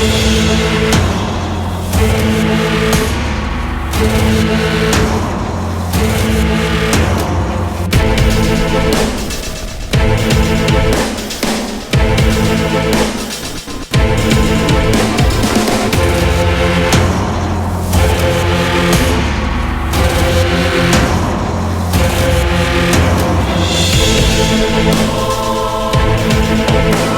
We'll be right.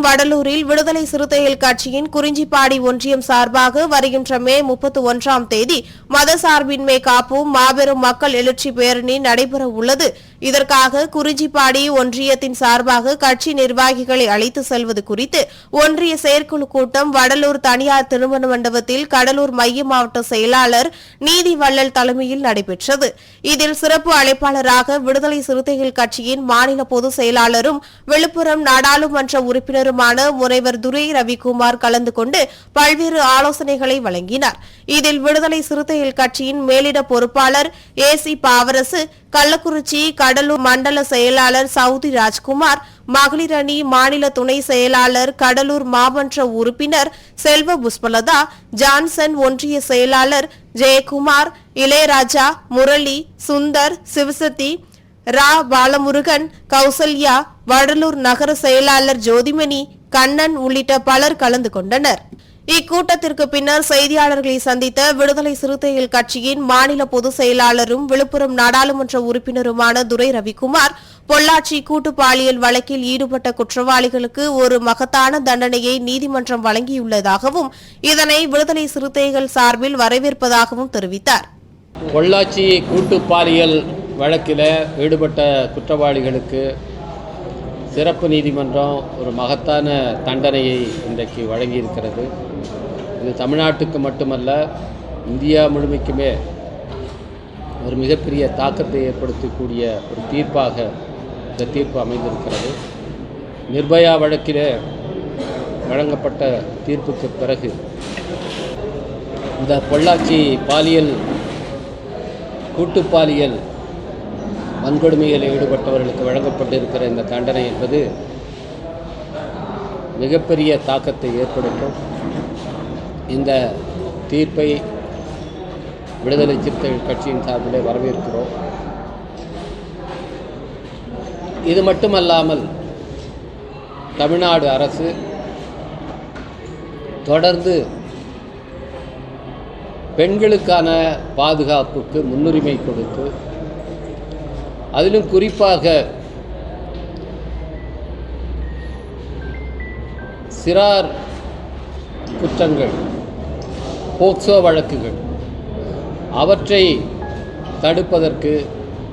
மாவட்டம் வடலூரில் விடுதலை சிறுத்தைகள் கட்சியின் குறிஞ்சிப்பாடி ஒன்றியம் சார்பாக வருகின்ற மே முப்பத்தி ஒன்றாம் தேதி மதசார்பின்மை காப்போம் மாபெரும் மக்கள் எழுச்சி பேரணி நடைபெற உள்ளது இதற்காக குறிஞ்சிப்பாடி ஒன்றியத்தின் சார்பாக கட்சி நிர்வாகிகளை அழைத்து செல்வது குறித்து ஒன்றிய செயற்குழு கூட்டம் வடலூர் தனியார் திருமண மண்டபத்தில் கடலூர் மைய மாவட்ட செயலாளர் நீதி வள்ளல் தலைமையில் நடைபெற்றது. இதில் சிறப்பு அழைப்பாளராக விடுதலை சிறுத்தைகள் கட்சியின் மாநில பொதுச் செயலாளரும் விழுப்புரம் நாடாளுமன்ற உறுப்பினருமான முனைவர் துரை ரவிக்குமார் கலந்து கொண்டு பல்வேறு ஆலோசனைகளை வழங்கினார். இதில் விடுதலை சிறுத்தைகள் கட்சியின் மேலிட பொறுப்பாளர் ஏ சி பாவரசு கள்ளக்குறிச்சி கடலூர் மண்டல செயலாளர் சவுதி ராஜ்குமார் மகளிர் அணி மாநில துணை செயலாளர் கடலூர் மாமன்ற உறுப்பினர் செல்வ புஷ்பலதா ஜான்சன் ஒன்றிய செயலாளர் ஜெயக்குமார் இளையராஜா முரளி சுந்தர் சிவசக்தி ரா. பாலமுருகன் கௌசல்யா வடலூர் நகர செயலாளர் ஜோதிமணி கண்ணன் உள்ளிட்ட பலர் கலந்து கொண்டனர். இக்கூட்டத்திற்கு பின்னர் செய்தியாளர்களை சந்தித்த விடுதலை சிறுத்தைகள் கட்சியின் மாநில பொதுச் செயலாளரும் விழுப்புரம் நாடாளுமன்ற உறுப்பினருமான துரை ரவிக்குமார் பொள்ளாச்சி கூட்டு பாலியல் வழக்கில் ஈடுபட்ட குற்றவாளிகளுக்கு ஒரு மகத்தான தண்டனையை நீதிமன்றம் வழங்கியுள்ளதாகவும் இதனை விடுதலை சிறுத்தைகள் சார்பில் வரவேற்பதாகவும் தெரிவித்தார். பொள்ளாச்சி கூட்டு பாலியல் வழக்கில் ஈடுபட்ட குற்றவாளிகளுக்கு சிறப்பு நீதிமன்றம் ஒரு மகத்தான தண்டனையை இன்றைக்கு வழங்கியிருக்கிறது. இது தமிழ்நாட்டுக்கு மட்டுமல்ல இந்தியா முழுமைக்குமே ஒரு மிகப்பெரிய தாக்கத்தை ஏற்படுத்தக்கூடிய ஒரு தீர்ப்பாக இந்த தீர்ப்பு அமைந்திருக்கிறது. நிர்பயா வழக்கிலே வழங்கப்பட்ட தீர்ப்புக்கு பிறகு இந்த பொள்ளாச்சி பாலியல் கூட்டு பாலியல் வன்கொடுமையில் ஈடுபட்டவர்களுக்கு வழங்கப்பட்டிருக்கிற இந்த தண்டனை என்பது மிகப்பெரிய தாக்கத்தை ஏற்படுத்தும். இந்த தீர்ப்பை விடுதலை சிறுத்தைகள் கட்சியின் சார்பிலே வரவேற்கிறோம். இது மட்டுமல்லாமல் தமிழ்நாடு அரசு தொடர்ந்து பெண்களுக்கான பாதுகாப்புக்கு முன்னுரிமை கொடுத்து அதிலும் குறிப்பாக சிறார் குற்றங்கள் போக்சோ வழக்குகள் அவற்றை தடுப்பதற்கு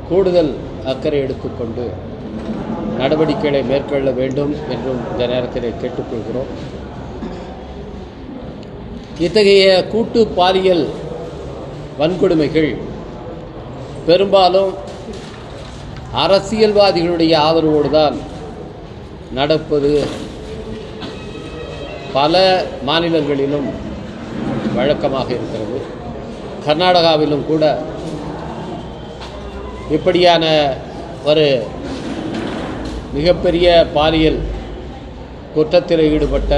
கூடுதல் அக்கறை எடுத்துக்கொண்டு நடவடிக்கைகளை மேற்கொள்ள வேண்டும் என்றும் இந்த நேரத்தில் கேட்டுக்கொள்கிறோம். இத்தகைய கூட்டு பாலியல் வன்கொடுமைகள் பெரும்பாலும் அரசியல்வாதிகளுடைய ஆதரவோடு தான் நடப்பது பல மாநிலங்களிலும் வழக்கமாக இருக்கிறது. கர்நாடகாவிலும் கூட இப்படியான ஒரு மிகப்பெரிய பாலியல் குற்றத்தில் ஈடுபட்ட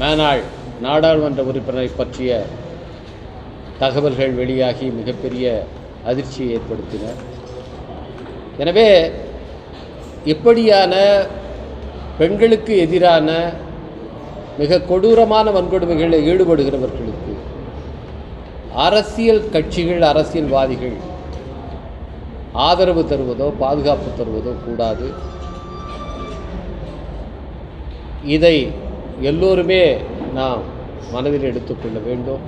மேனாள் நாடாளுமன்ற உறுப்பினரை பற்றிய தகவல்கள் வெளியாகி மிகப்பெரிய அதிர்ச்சியை ஏற்படுத்தின. எனவே இப்படியான பெண்களுக்கு எதிரான மிக கொடூரமான வன்கொடுமைகளில் ஈடுபடுகிறவர்களுக்கு அரசியல் கட்சிகள் அரசியல்வாதிகள் ஆதரவு தருவதோ பாதுகாப்பு தருவதோ கூடாது. இதை எல்லோருமே நாம் மனதில் எடுத்துக்கொள்ள வேண்டும்.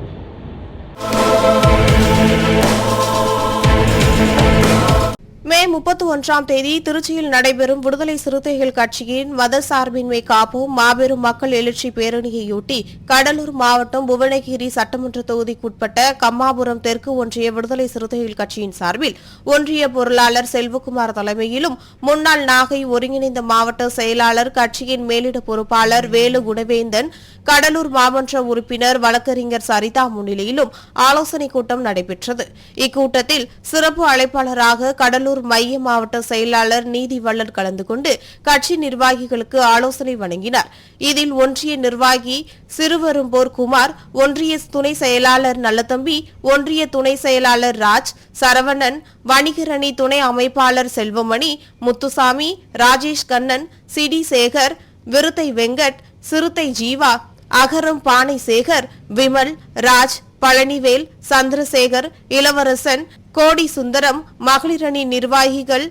மே முப்பத்தி ஒன்றாம் தேதி திருச்சியில் நடைபெறும் விடுதலை சிறுத்தைகள் கட்சியின் மத சார்பின்மை காப்போம் மாபெரும் மக்கள் எழுச்சி பேரணியையொட்டி கடலூர் மாவட்டம் புவனகிரி சட்டமன்ற தொகுதிக்குட்பட்ட கம்மாபுரம் தெற்கு ஒன்றிய விடுதலை சிறுத்தைகள் கட்சியின் சார்பில் ஒன்றிய பொருளாளர் செல்வகுமார் தலைமையிலும் முன்னாள் நாகை ஒருங்கிணைந்த மாவட்ட செயலாளர் கட்சியின் மேலிட பொறுப்பாளர் வேலு குணவேந்தன் கடலூர் மாமன்ற உறுப்பினர் வழக்கறிஞர் சரிதா முன்னிலையிலும் ஆலோசனைக் கூட்டம் நடைபெற்றது. இக்கூட்டத்தில் சிறப்பு அழைப்பாளராக கடலூர் மைய மாவட்ட செயலாளர் நீதிவள்ளல் கலந்து கொண்டு கட்சி நிர்வாகிகளுக்கு ஆலோசனை வழங்கினார். இதில் ஒன்றிய நிர்வாகி சிறுவரும்போர் குமார் ஒன்றிய துணை செயலாளர் நல்லதம்பி ஒன்றிய துணை செயலாளர் ராஜ் சரவணன் வணிகரணி துணை அமைப்பாளர் செல்வமணி முத்துசாமி ராஜேஷ் கண்ணன் சிடி சேகர் விருத்தை வெங்கட் சிறுத்தை ஜீவா அகரம் பானை சேகர் விமல் ராஜ் பழனிவேல் சந்திரசேகர் இளவரசன் கோடி சுந்தரம் மகளிரணி நிர்வாகிகள்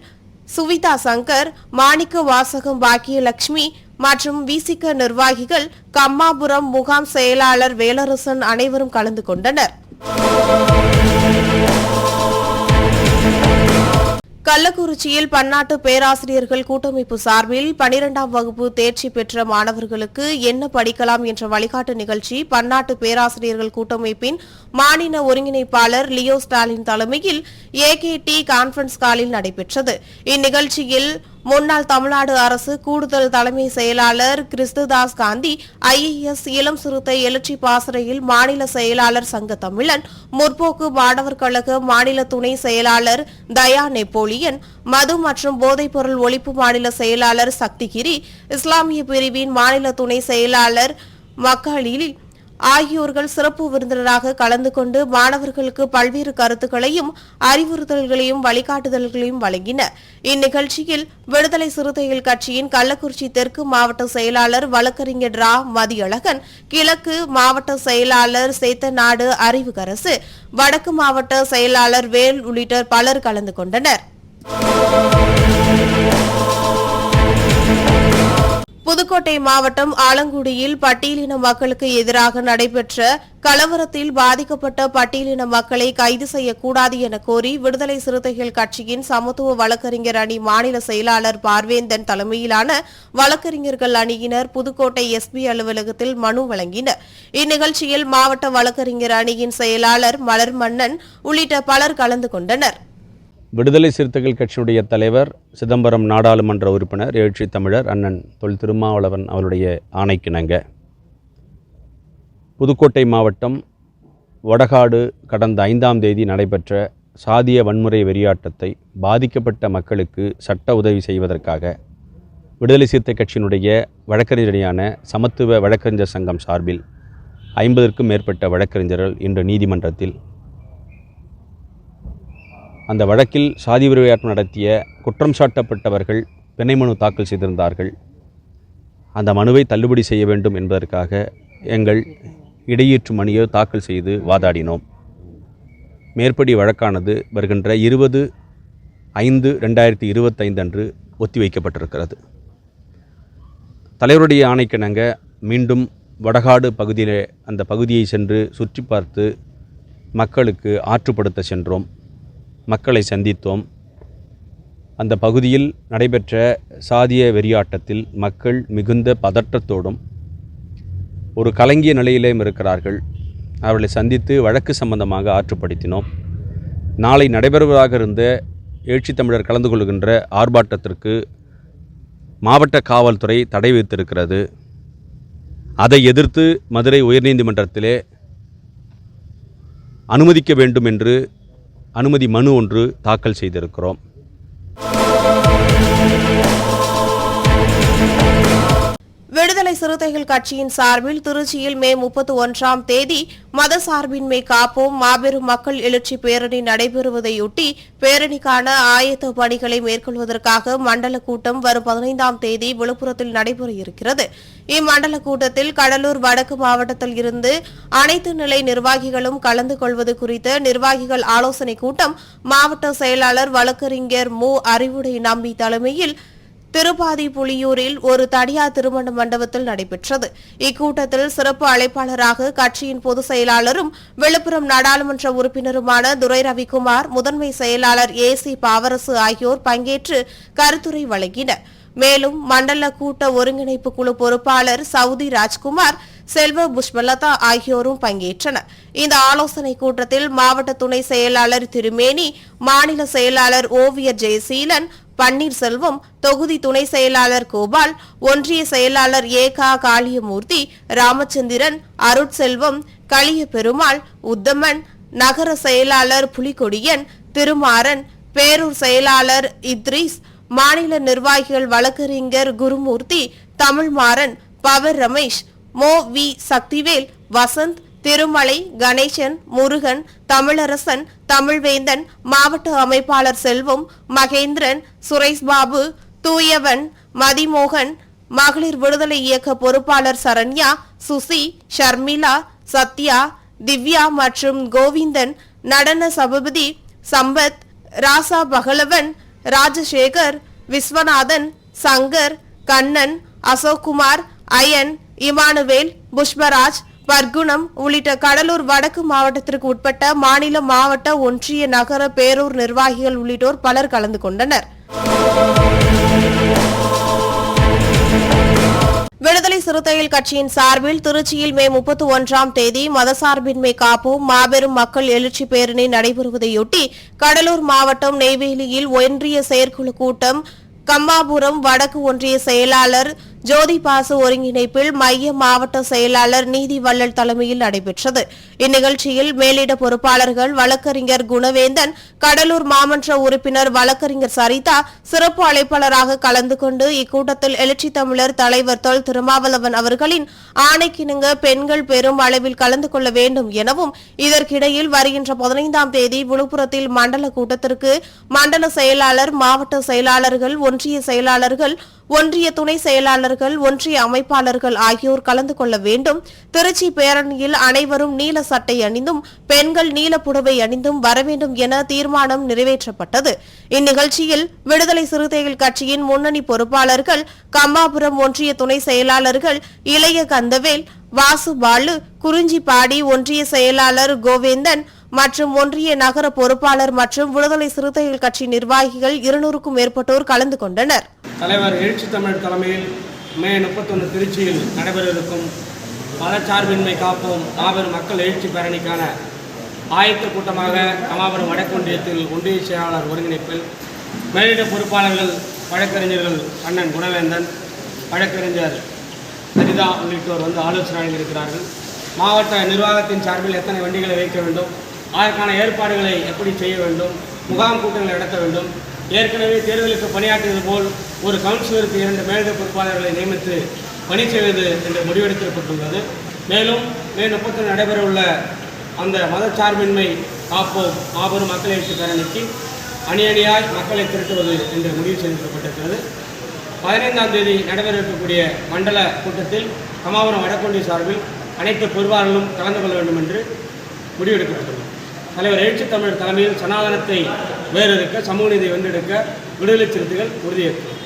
சுவிதா சங்கர் மாணிக்க வாசகம் பாக்கியலட்சுமி மற்றும் விசிக நிர்வாகிகள் கம்மாபுரம் முகாம் செயலாளர் வேலரசன் அனைவரும் கலந்து கொண்டனர். கள்ளக்குறிச்சியில் பன்னாட்டு பேராசிரியர்கள் கூட்டமைப்பு சார்பில் பனிரெண்டாம் வகுப்பு தேர்ச்சி பெற்ற மாணவர்களுக்கு என்ன படிக்கலாம் என்ற வழிகாட்டு நிகழ்ச்சி பன்னாட்டு பேராசிரியர்கள் கூட்டமைப்பின் மாநில ஒருங்கிணைப்பாளர் லியோ ஸ்டாலின் தலைமையில் ஏகேடி கான்பரன்ஸ் காலில் நடைபெற்றது. இந்நிகழ்ச்சியில் முன்னாள் தமிழ்நாடு அரசு கூடுதல் தலைமை செயலாளர் கிறிஸ்துதாஸ் காந்தி ஐஏஎஸ் இளம் சிறுத்தை எழுச்சி பாசறையில் மாநில செயலாளர் சங்க தமிழன் முற்போக்கு மாணவர் கழக மாநில துணை செயலாளர் தயா நெப்போலியன் மது மற்றும் போதைப்பொருள் ஒழிப்பு மாநில செயலாளர் சக்திகிரி இஸ்லாமிய பிரிவின் மாநில துணை செயலாளர் மக்காலில் ஆகியோர்கள் சிறப்பு விருந்தினராக கலந்து கொண்டு மாணவர்களுக்கு பல்வேறு கருத்துக்களையும் அறிவுறுத்தல்களையும் வழிகாட்டுதல்களையும் வழங்கினர். இந்நிகழ்ச்சியில் விடுதலை சிறுத்தைகள் கட்சியின் கள்ளக்குறிச்சி தெற்கு மாவட்ட செயலாளர் வழக்கறிஞர் ரா. மதியழகன் கிழக்கு மாவட்ட செயலாளர் சேத்தநாடு அறிவுகரசு வடக்கு மாவட்ட செயலாளர் வேல் உள்ளிட்ட பலர் கலந்து கொண்டனர். புதுக்கோட்டை மாவட்டம் ஆலங்குடியில் பட்டியலின மக்களுக்கு எதிராக நடைபெற்ற கலவரத்தில் பாதிக்கப்பட்ட பட்டியலின மக்களை கைது செய்யக்கூடாது என கோரி விடுதலை சிறுத்தைகள் கட்சியின் சமத்துவ வழக்கறிஞர் அணி மாநில செயலாளர் பார்வேந்தன் தலைமையிலான வழக்கறிஞர்கள் அணியினர் புதுக்கோட்டை எஸ்பி அலுவலகத்தில் மனு வழங்கினர். இந்நிகழ்ச்சியில் மாவட்ட வழக்கறிஞர் அணியின் செயலாளர் மலர் மன்னன் உள்ளிட்ட பலர் கலந்து கொண்டனர். விடுதலை சிறுத்தைகள் கட்சியுடைய தலைவர் சிதம்பரம் நாடாளுமன்ற உறுப்பினர் எழுச்சி தமிழர் அண்ணன் தொல் திருமாவளவன் அவருடைய ஆணைக்கிணங்க புதுக்கோட்டை மாவட்டம் வடகாடு கடந்த ஐந்தாம் தேதி நடைபெற்ற சாதிய வன்முறை வெறியாட்டத்தை பாதிக்கப்பட்ட மக்களுக்கு சட்ட உதவி செய்வதற்காக விடுதலை சிறுத்தை கட்சியினுடைய வழக்கறிஞரான சமத்துவ வழக்கறிஞர் சங்கம் சார்பில் ஐம்பதற்கும் மேற்பட்ட வழக்கறிஞர்கள் இன்று நீதிமன்றத்தில் அந்த வழக்கில் சாதி விளையாட்டு நடத்திய குற்றம் சாட்டப்பட்டவர்கள் பிணை மனு தாக்கல் செய்திருந்தார்கள். அந்த மனுவை தள்ளுபடி செய்ய வேண்டும் என்பதற்காக எங்கள் இடையீற்று மணியோ தாக்கல் செய்து வாதாடினோம். மேற்படி வழக்கானது வருகின்ற இருபது ஐந்து ரெண்டாயிரத்தி இருபத்தைந்து அன்று ஒத்திவைக்கப்பட்டிருக்கிறது. தலைவருடைய ஆணைக்கிணங்க மீண்டும் வடகாடு பகுதியிலே அந்த பகுதியை சென்று சுற்றி பார்த்து மக்களுக்கு ஆற்றுப்படுத்த சென்றோம். மக்களை சந்தித்தோம். அந்த பகுதியில் நடைபெற்ற சாதிய வெறியாட்டத்தில் மக்கள் மிகுந்த பதற்றத்தோடும் ஒரு கலங்கிய நிலையிலேயும் இருக்கிறார்கள். அவர்களை சந்தித்து வழக்கு சம்பந்தமாக ஆற்றுப்படுத்தினோம். நாளை நடைபெறுவதாக இருந்த எழுச்சி தமிழர் கலந்து கொள்கின்ற ஆர்ப்பாட்டத்திற்கு மாவட்ட காவல்துறை தடை வைத்திருக்கிறது அதை எதிர்த்து மதுரை உயர்நீதிமன்றத்திலே அனுமதிக்க வேண்டும் என்று அனுமதி மனு ஒன்று தாக்கல் செய்திருக்கிறோம். விடுதலை சிறுத்தைகள் கட்சியின் சார்பில் திருச்சியில் மே முப்பத்தி ஒன்றாம் தேதி மதசார்பின்மை காப்போம் மாபெரும் மக்கள் எழுச்சி பேரணி நடைபெறுவதையொட்டி பேரணிக்கான ஆயத்த பணிகளை மேற்கொள்வதற்காக மண்டல கூட்டம் வரும் பதினைந்தாம் தேதி விழுப்புரத்தில் நடைபெற இருக்கிறது. இம்மண்டல கூட்டத்தில் கடலூர் வடக்கு மாவட்டத்தில் இருந்து அனைத்து நிலை நிர்வாகிகளும் கலந்து கொள்வது குறித்த நிர்வாகிகள் ஆலோசனைக் கூட்டம் மாவட்ட செயலாளர் வழக்கறிஞர் மு. அறிவுடை நம்பி தலைமையில் திருப்பாதி புலியூரில் ஒரு தனியார் திருமண மண்டபத்தில் நடைபெற்றது. இக்கூட்டத்தில் சிறப்பு அழைப்பாளராக கட்சியின் பொதுச் செயலாளரும் விழுப்புரம் நாடாளுமன்ற உறுப்பினருமான துரை ரவிக்குமார் முதன்மை செயலாளர் ஏ சி பாவரசு ஆகியோர் பங்கேற்று கருத்துரை வழங்கினர். மேலும் மண்டல கூட்ட ஒருங்கிணைப்பு குழு பொறுப்பாளர் சவுதி ராஜ்குமார் செல்வ புஷ்பலதா ஆகியோரும் பங்கேற்றனர். இந்த ஆலோசனை கூட்டத்தில் மாவட்ட துணை செயலாளர் திருமேனி மாநில செயலாளர் ஓவியர் ஜெயசீலன் பன்னீர்செல்வம் தொகுதி துணை செயலாளர் கோபால் ஒன்றிய செயலாளர் ஏகா காளியமூர்த்தி ராமச்சந்திரன் அருட்செல்வம் களிய பெருமாள் உத்தமன் நகர செயலாளர் புலிகொடியன் திருமாறன் பேரூர் செயலாளர் இத்ரீஸ் மாநில நிர்வாகிகள் வழக்கறிஞர் குருமூர்த்தி தமிழ்மாறன் பவர் ரமேஷ் மோ. வி. சக்திவேல் வசந்த் திருமலை கணேசன் முருகன் தமிழரசன் தமிழ்வேந்தன் மாவட்ட அமைப்பாளர் செல்வம் மகேந்திரன் சுரேஷ்பாபு தூயவன் மதிமோகன் மகளிர் விடுதலை இயக்க பொறுப்பாளர் சரண்யா சுசி ஷர்மிளா சத்யா திவ்யா மற்றும் கோவிந்தன் நடன சபபதி சம்பத் ராசா பகலவன் ராஜசேகர் விஸ்வநாதன் சங்கர் கண்ணன் அசோக்குமார் அயன் இமானுவேல் புஷ்பராஜ் பர்குணம் உள்ளிட்ட கடலூர் வடக்கு மாவட்டத்திற்கு உட்பட்ட மாநில மாவட்ட ஒன்றிய நகர பேரூர் நிர்வாகிகள் உள்ளிட்டோர் பலர் கலந்து கொண்டனர். விடுதலை சிறுத்தைகள் கட்சியின் சார்பில் திருச்சியில் மே முப்பத்தி ஒன்றாம் தேதி மதசார்பின்மை காப்போம் மாபெரும் மக்கள் எழுச்சி பேரணி நடைபெறுவதையொட்டி கடலூர் மாவட்டம் நெய்வேலியில் ஒன்றிய செயற்குழு கூட்டம் கம்மாபுரம் வடக்கு ஒன்றிய செயலாளர் ஜோதி பாசு ஒருங்கிணைப்பில் மைய மாவட்ட செயலாளர் நீதி வள்ளல் தலைமையில் நடைபெற்றது. இந்நிகழ்ச்சியில் மேலிட பொறுப்பாளர்கள் வழக்கறிஞர் குணவேந்தன் கடலூர் மாமன்ற உறுப்பினர் வழக்கறிஞர் சரிதா சிறப்பு அழைப்பாளராக கலந்து கொண்டு இக்கூட்டத்தில் எழுச்சி தமிழர் தலைவர் தொல் திருமாவளவன் அவர்களின் ஆணைக்கிணங்க பெண்கள் பெரும் அளவில் கலந்து கொள்ள வேண்டும் எனவும் இதற்கிடையில் வருகின்ற பதினைந்தாம் தேதி விழுப்புரத்தில் மண்டல கூட்டத்திற்கு மண்டல செயலாளர் மாவட்ட செயலாளர்கள் ஒன்றிய செயலாளர்கள் ஒன்றிய துணை செயலாளர்கள் ஒன்றிய அமைப்பாளர்கள் ஆகியோர் கலந்து கொள்ள வேண்டும். திருச்சி பேரணியில் அனைவரும் நீல சட்டை அணிந்தும் பெண்கள் நீல புடவை அணிந்தும் வர வேண்டும் என தீர்மானம் நிறைவேற்றப்பட்டது. இந்நிகழ்ச்சியில் விடுதலை சிறுத்தைகள் கட்சியின் முன்னணி பொறுப்பாளர்கள் கம்மாபுரம் ஒன்றிய துணை செயலாளர்கள் இளைய கந்தவேல் வாசு பாலு குறிஞ்சிப்பாடி ஒன்றிய செயலாளர் கோவேந்தன் மற்றும் ஒன்றிய நகர பொறுப்பாளர் மற்றும் விடுதலை சிறுத்தைகள் கட்சி நிர்வாகிகள் இருநூறுக்கும் மேற்பட்டோர் கலந்து கொண்டனர். தலைவர் எழுச்சி தமிழர் தலைமையில் மே முப்பத்தொன்று திருச்சியில் நடைபெறவிருக்கும் மதச்சார்பின்மை காப்போம் மாபெரும் மக்கள் எழுச்சி பேரணிக்கான ஆயத்த கூட்டமாக கமாபுரம் வடக்கொன்றியத்தில் ஒன்றிய செயலாளர் ஒருங்கிணைப்பில் மேலிட பொறுப்பாளர்கள் வழக்கறிஞர்கள் அண்ணன் குணவேந்தன் வழக்கறிஞர் சரிதா உள்ளிட்டோர் வந்து ஆலோசனை இருக்கிறார்கள். மாவட்ட நிர்வாகத்தின் சார்பில் எத்தனை வண்டிகளை வைக்க வேண்டும்? அதற்கான ஏற்பாடுகளை எப்படி செய்ய வேண்டும் முகாம் கூட்டங்களை நடத்த வேண்டும் ஏற்கனவே தேர்தலுக்கு பணியாற்றியது போல் ஒரு கவுன்சிலருக்கு இரண்டு மேலிட பொறுப்பாளர்களை நியமித்து பணி செய்வது என்று முடிவெடுக்கப்பட்டுள்ளது. மேலும் மே முப்பத்தி நடைபெறவுள்ள அந்த மதச்சார்பின்மை காப்போம் மாபெரும் மக்கள் எழுச்சி பேரணிக்கு அணி அணியாய் மக்களை திரட்டுவது என்று முடிவு செய்திருக்கப்பட்டிருக்கிறது. பதினைந்தாம் தேதி நடைபெற இருக்கக்கூடிய மண்டல கூட்டத்தில் கமாபுரம் வடக்கொண்டி சார்பில் அனைத்து பொறுப்பாளர்களும் கலந்து கொள்ள வேண்டும் என்று முடிவெடுக்கப்பட்டுள்ளது. தலைவர் எழுச்சி தமிழர் தலைமையில் சனாதனத்தை வேறெடுக்க சமூக நீதியை வென்றெடுக்க விடுதலை சிறுத்தைகள் உறுதியேற்கும்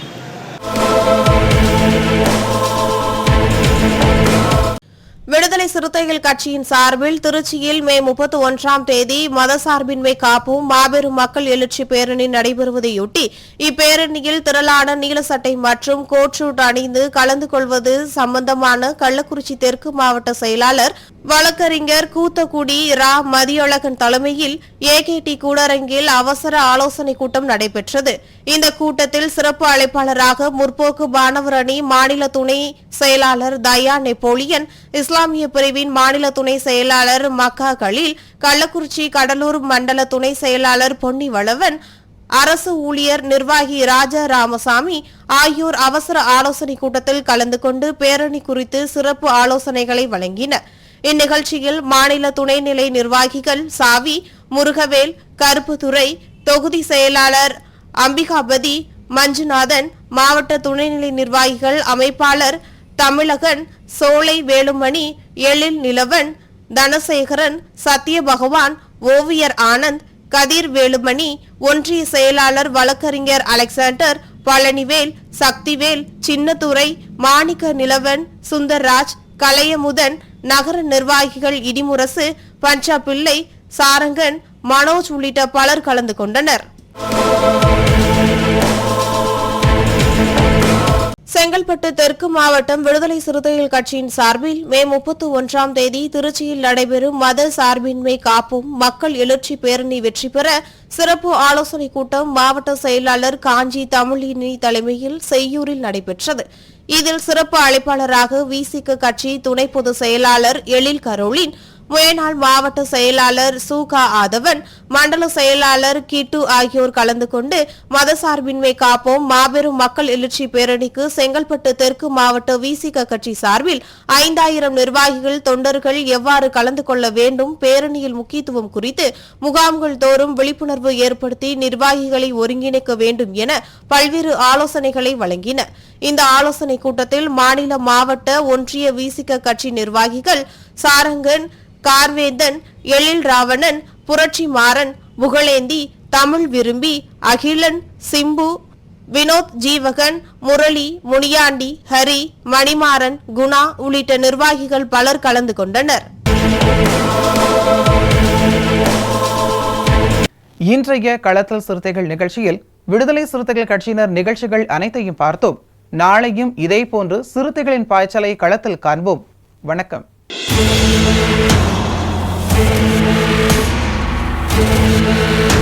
விடுதலை சிறுத்தைகள் கட்சியின் சார்பில் திருச்சியில் மே முப்பத்தி ஒன்றாம் தேதி மதசார்பின்மை காப்போம் மாபெரும் மக்கள் எழுச்சி பேரணி நடைபெறுவதையொட்டி இப்பேரணியில் திரளான நீல சட்டை மற்றும் கோட்ஷூட் அணிந்து கலந்து கொள்வது சம்பந்தமான கள்ளக்குறிச்சி தெற்கு மாவட்ட செயலாளர் வழக்கறிஞர் கூத்தக்குடி ரா. மதியழகன் தலைமையில் ஏகேடி கூடரங்கில் அவசர ஆலோசனை கூட்டம் நடைபெற்றது. இந்த கூட்டத்தில் சிறப்பு அழைப்பாளராக முற்போக்கு மாணவர் அணி மாநில துணை செயலாளர் தயா நெப்போலியன் இஸ்லாமிய பிரிவின் மாநில துணை செயலாளர் மக்கா கலீல் கள்ளக்குறிச்சி கடலூர் மண்டல துணை செயலாளர் பொன்னி வளவன் அரசு ஊழியர் நிர்வாகி ராஜா ராமசாமி ஆகியோர் அவசர ஆலோசனை கூட்டத்தில் கலந்து கொண்டு பேரணி குறித்து சிறப்பு ஆலோசனைகளை வழங்கினர். இந்நிகழ்ச்சியில் மாநில துணைநிலை நிர்வாகிகள் சாவி முருகவேல் கருப்புத்துறை தொகுதி செயலாளர் அம்பிகாபதி மஞ்சுநாதன் மாவட்ட துணைநிலை நிர்வாகிகள் அமைப்பாளர் தமிழகன் சோலை வேலுமணி எழில் நிலவன் தனசேகரன் சத்யபகவான் ஓவியர் ஆனந்த் கதிர் வேலுமணி ஒன்றிய செயலாளர் வழக்கறிஞர் அலெக்சாண்டர் பழனிவேல் சக்திவேல் சின்னத்துரை மாணிக்க நிலவன் சுந்தர்ராஜ் கலையமுதன் நகர நிர்வாகிகள் இடிமுரசு பஞ்சா பிள்ளை சாரங்கன் மனோஜ் உள்ளிட்ட பலர் கலந்து கொண்டனர். செங்கல்பட்டு தெற்கு மாவட்டம் விடுதலை சிறுத்தைகள் கட்சியின் சார்பில் மே முப்பத்தி ஒன்றாம் தேதி திருச்சியில் நடைபெறும் மத சார்பின்மை காப்பும் மக்கள் எழுச்சி பேரணி வெற்றி பெற சிறப்பு ஆலோசனைக் கூட்டம் மாவட்ட செயலாளர் காஞ்சி தமிழினி தலைமையில் செய்யூரில் நடைபெற்றது. இதில் சிறப்பு அழைப்பாளராக விசிக கட்சி துணை பொதுச் செயலாளர் எழில் கரோலின் முயனாள் மாவட்ட செயலாளர் சூகா ஆதவன் மண்டல செயலாளர் கிட்டு ஆகியோர் கலந்து கொண்டு மதசார்பின்மை காப்போம். மாபெரும் மக்கள் எழுச்சி பேரணிக்கு செங்கல்பட்டு தெற்கு மாவட்ட விசிக கட்சி சார்பில் ஐந்தாயிரம் நிர்வாகிகள் தொண்டர்கள் எவ்வாறு கலந்து கொள்ள வேண்டும்? பேரணியில் முக்கியத்துவம் குறித்து முகாம்கள் தோறும் விழிப்புணர்வு ஏற்படுத்தி நிர்வாகிகளை ஒருங்கிணைக்க வேண்டும் என பல்வேறு ஆலோசனைகளை வழங்கின. இந்த ஆலோசனைக் கூட்டத்தில் மாநில மாவட்ட ஒன்றிய விசிக கட்சி நிர்வாகிகள் சாரங்கன் கார்வேந்தன் எழில் ராவணன் புரட்சி மாறன் புகழேந்தி தமிழ் விரும்பி அகிலன் சிம்பு வினோத் ஜீவகன் முரளி முனியாண்டி ஹரி மணிமாறன் குணா உள்ளிட்ட நிர்வாகிகள் பலர் கலந்து கொண்டனர். இன்றைய களத்தல் சிறுத்தைகள் நிகழ்ச்சியில் விடுதலை சிறுத்தைகள் கட்சியினர் நிகழ்ச்சிகள் அனைத்தையும் பார்த்தோம். நாளையும் இதேபோன்று சிறுத்தைகளின் பாய்ச்சலை களத்தில் காண்போம். வணக்கம். என் உயிரின்